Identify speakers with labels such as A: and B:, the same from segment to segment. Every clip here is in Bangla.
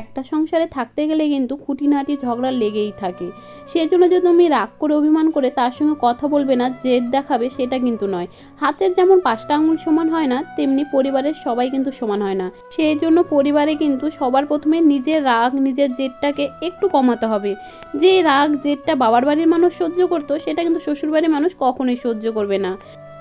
A: একটা সংসারে থাকতে গেলে কিন্তু খুঁটিনাটি ঝগড়া লেগেই থাকে। সেই জন্য যে তুমি রাগ করে অভিমান করে তার সঙ্গে কথা বলবে না, জেদ দেখাবে সেটা কিন্তু নয়। হাতের যেমন পাঁচটা আঙুল সমান হয় না, তেমনি পরিবারের সবাই কিন্তু সমান হয় না। সেই জন্য পরিবারে কিন্তু সবার প্রথমে নিজের রাগ, নিজের জেদটাকে একটু কমাতে হবে। যে রাগ, জেদটা বাবার বাড়ির মানুষ সহ্য করতো, সেটা কিন্তু শ্বশুরবাড়ির মানুষ কখনোই সহ্য করবে না।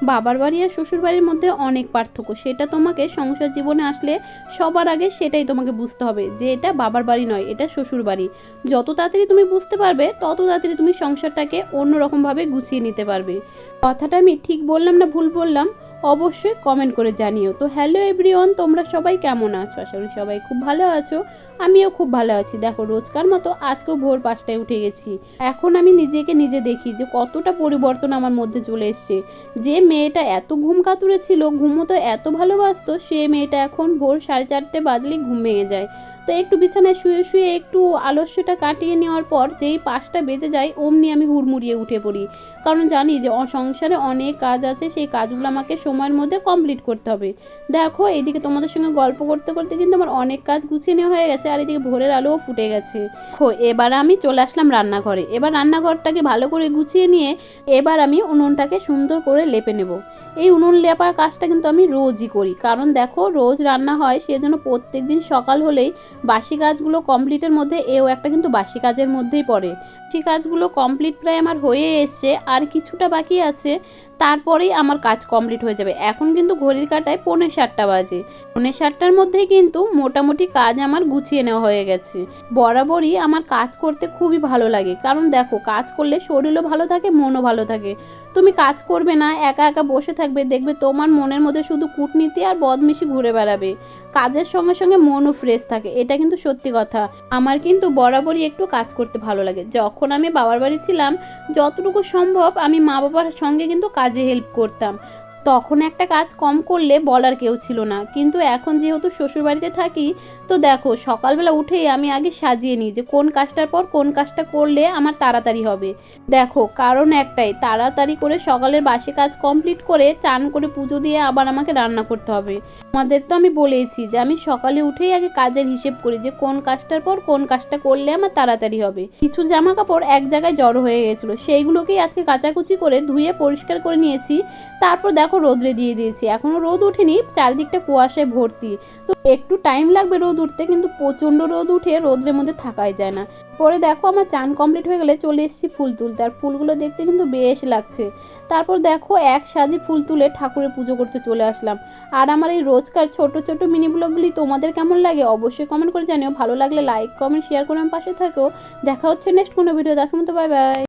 A: বাবার বাড়ি আর শ্বশুর বাড়ির মধ্যে অনেক পার্থক্য। সেটা তোমাকে সংসার জীবনে আসলে সবার আগে সেটাই তোমাকে বুঝতে হবে যে এটা বাবার বাড়ি নয়, এটা শ্বশুর বাড়ি। যত তাড়াতাড়ি তুমি বুঝতে পারবে, তত তাড়াতাড়ি তুমি সংসারটাকে অন্যরকমভাবে গুছিয়ে নিতে পারবে। কথাটা আমি ঠিক বললাম না ভুল বললাম? অবশ্যই কমেন্ট করে জানিও। তো হ্যালো এভরিওয়ান তোমরা সবাই কেমন আছো? আশা করি সবাই খুব ভালো আছো। আমিও খুব ভালো আছি। দেখো, রোজকার মতো আজকেও ভোর পাঁচটায় উঠে গেছি। এখন আমি নিজেকে নিজে দেখি যে কতটা পরিবর্তন আমার মধ্যে চলে এসছে। যে মেয়েটা এত ঘুম কাতুরে ছিল, ঘুমোতো এত ভালোবাসতো, সে মেয়েটা এখন ভোর সাড়ে চারটে বাজলেই ঘুম ভেঙে যায়। তো একটু বিছানায় শুয়ে শুয়ে একটু আলস্যটা কাটিয়ে নেওয়ার পর যেই পাঁচটা বেজে যায়, অমনি আমি হুড়মুড়িয়ে উঠে পড়ি। কারণ জানি যে সংসারে অনেক কাজ আছে, সেই কাজগুলো আমাকে সময়ের মধ্যে কমপ্লিট করতে হবে। দেখো, এইদিকে তোমাদের সঙ্গে গল্প করতে করতে কিন্তু আমার অনেক কাজ গুছিয়ে নেওয়া হয়ে গেছে, আর এদিকে ভোরের আলোও ফুটে গেছে। দেখো, এবার আমি চলে আসলাম রান্নাঘরে। এবার রান্নাঘরটাকে ভালো করে গুছিয়ে নিয়ে এবার আমি উনুনটাকে সুন্দর করে লেপে নেব। এই উনুন লেপার কাজটা কিন্তু আমি রোজই করি। কারণ দেখো, রোজ রান্না হয়, সেজন্য প্রত্যেক দিন সকাল হলেই বাসি কাজগুলো কমপ্লিটের মধ্যে এও একটা কিন্তু বাসি কাজের মধ্যেই পড়ে। বাসি কাজগুলো কমপ্লিট প্রায় আমার হয়ে এসছে, আর কিছুটা বাকি আছে, তারপরেই আমার কাজ কমপ্লিট হয়ে যাবে। এখন কিন্তু ঘড়ির কাটায় পৌনে সাতটা বাজে। পৌনে সাতটার মধ্যেই কিন্তু মোটামুটি কাজ আমার গুছিয়ে নেওয়া হয়ে গেছে। বরাবরই আমার কাজ করতে খুবই ভালো লাগে। কারণ দেখো, কাজ করলে শরীরও ভালো থাকে, মনও ভালো থাকে। তুমি কাজ করবে না, একা একা বসে থাকবে, দেখবে তোমার মনের মধ্যে শুধু কূটনীতি আর বদমিশি ঘুরে বেড়াবে। কাজের সঙ্গে সঙ্গে মনও ফ্রেশ থাকে, এটা কিন্তু সত্যি কথা। আমার কিন্তু বরাবরই একটু কাজ করতে ভালো লাগে। যখন আমি বাবার বাড়ি ছিলাম, যতটুকু সম্ভব আমি মা বাবার সঙ্গে কিন্তু কাজে হেল্প করতাম। তখন একটা কাজ কম করলে বলার কেউ ছিল না। কিন্তু এখন যেহেতু শ্বশুরবাড়িতে থাকি, তো দেখো, সকালবেলা উঠেই আমি আগে সাজিয়ে নিই যে কোন কাজটার পর কোন কাজটা করলে আমার তাড়াতাড়ি হবে। দেখো, কারণ একটাই, তাড়াতাড়ি করে সকালের বাসে কাজ কমপ্লিট করে চান করে পুজো দিয়ে আবার আমাকে রান্না করতে হবে। আমাদের তো আমি বলেইছি যে আমি সকালে উঠেই আগে কাজের হিসেব করি যে কোন কাজটার পর কোন কাজটা করলে আমার তাড়াতাড়ি হবে। কিছু জামা কাপড় এক জায়গায় জড়ো হয়ে গেছিল, সেইগুলোকেই আজকে কাচাকুচি করে ধুয়ে পরিষ্কার করে নিয়েছি। তারপর দেখো রোদ্রে দিয়ে দিয়েছি। এখনও রোদ ওঠেনি, চারিদিকটা কুয়াশায় ভর্তি। তো একটু টাইম লাগবে রোদ উঠতে, কিন্তু প্রচণ্ড রোদ উঠে রোদ্রের মধ্যে থাকাই যায় না। পরে দেখো আমার চান কমপ্লিট হয়ে গেলে চলে এসেছি ফুল তুলতে। আর ফুলগুলো দেখতে কিন্তু বেশ লাগছে। তারপর দেখো এক সাজি ফুল তুলে ঠাকুরের পুজো করতে চলে আসলাম। আর আমার এই রোজকার ছোট ছোট মিনি ব্লগগুলি তোমাদের কেমন লাগে অবশ্যই কমেন্ট করে জানিও। ভালো লাগলে লাইক কমেন্ট শেয়ার করে আমার পাশে থাকো। দেখা হচ্ছে নেক্সট কোনো ভিডিও তার মতো বাই বাই